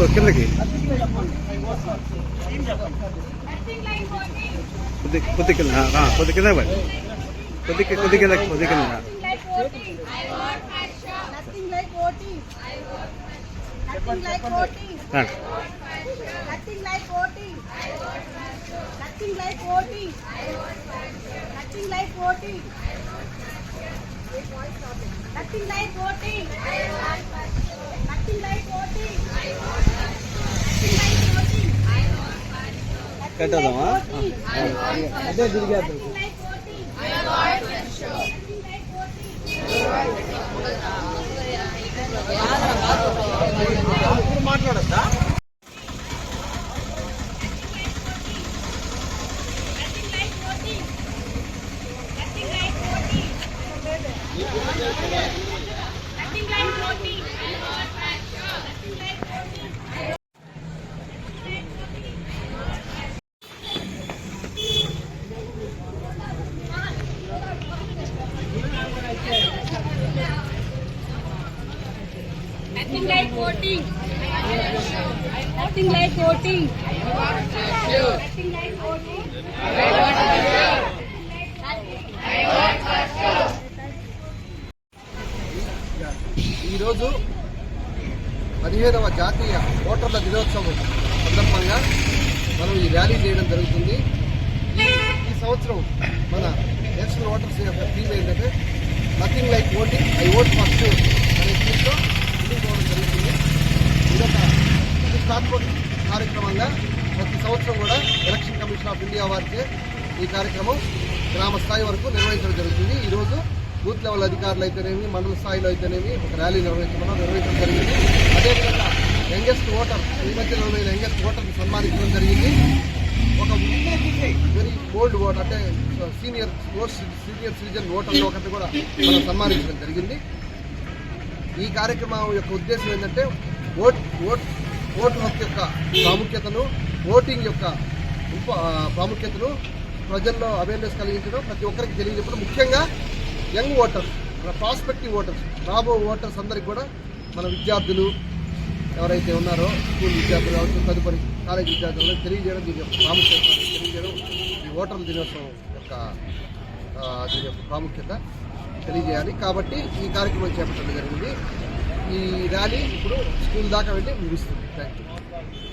ఓ, కిందకి కొద్ది కొద్ది కింద ఆ, కొద్ది కింద పడి కొద్ది కి- కొద్ది కింద కొద్ది కింద Nothing like voting. Nothing like voting. ఆ, Nothing like voting. Nothing like voting like voting. Voting like ఈరోజు పదిహేనవ జాతీయ ఓటర్ల దినోత్సవం సందర్భంగా మనం ఈ ర్యాలీ చేయడం జరుగుతుంది. ఈ సంవత్సరం మన నేషనల్ ఓటర్స్ యొక్క థీమ్ ఏంటంటే nothing like voting I vote first కార్యక్రమంగా ప్రతి సంవత్సరం కూడా ఎలక్షన్ కమిషన్ ఆఫ్ ఇండియా వారిచే ఈ కార్యక్రమం గ్రామ స్థాయి వరకు నిర్వహించడం జరుగుతుంది. ఈరోజు బూత్ లెవెల్ అధికారులు అయితేనేమి మండల స్థాయిలో అయితేనేమి ఒక ర్యాలీ నిర్వహించడం నిర్వహించడం జరిగింది. అదేవిధంగా యంగెస్ట్ ఓటర్ ఈ మధ్యలో నలభై యంగెస్ట్ ఓటర్ని సన్మానించడం జరిగింది. ఒక వెరీ ఓల్డ్ ఓటర్ అంటే సీనియర్ సీనియర్ సిటిజన్ ఓటర్లు ఒకటి కూడా మనం సన్మానించడం జరిగింది. ఈ కార్యక్రమం యొక్క ఉద్దేశం ఏంటంటే ఓట్ ఓట్ ఓటు హక్కు యొక్క ప్రాముఖ్యతను ఓటింగ్ యొక్క ప్రాముఖ్యతను ప్రజల్లో అవేర్నెస్ కలిగించడం ప్రతి ఒక్కరికి తెలియజెప్పడం. ముఖ్యంగా యంగ్ ఓటర్స్ ప్రాస్పెక్టివ్ ఓటర్స్ రాబో ఓటర్స్ అందరికి కూడా మన విద్యార్థులు ఎవరైతే ఉన్నారో స్కూల్ విద్యార్థులు కావచ్చు తదుపరి కాలేజ్ విద్యార్థులకు తెలియజేయడం దీని యొక్క ప్రాముఖ్యత తెలియజేయడం ఈ ఓటర్ల దినోత్సవం యొక్క దీని యొక్క ప్రాముఖ్యత తెలియజేయాలి. కాబట్టి ఈ కార్యక్రమం చేపట్టడం జరిగింది. ఈ ర్యాలీ ఇప్పుడు స్కూల్ దాకా వెళ్ళి ముగుస్తుంది. Thank you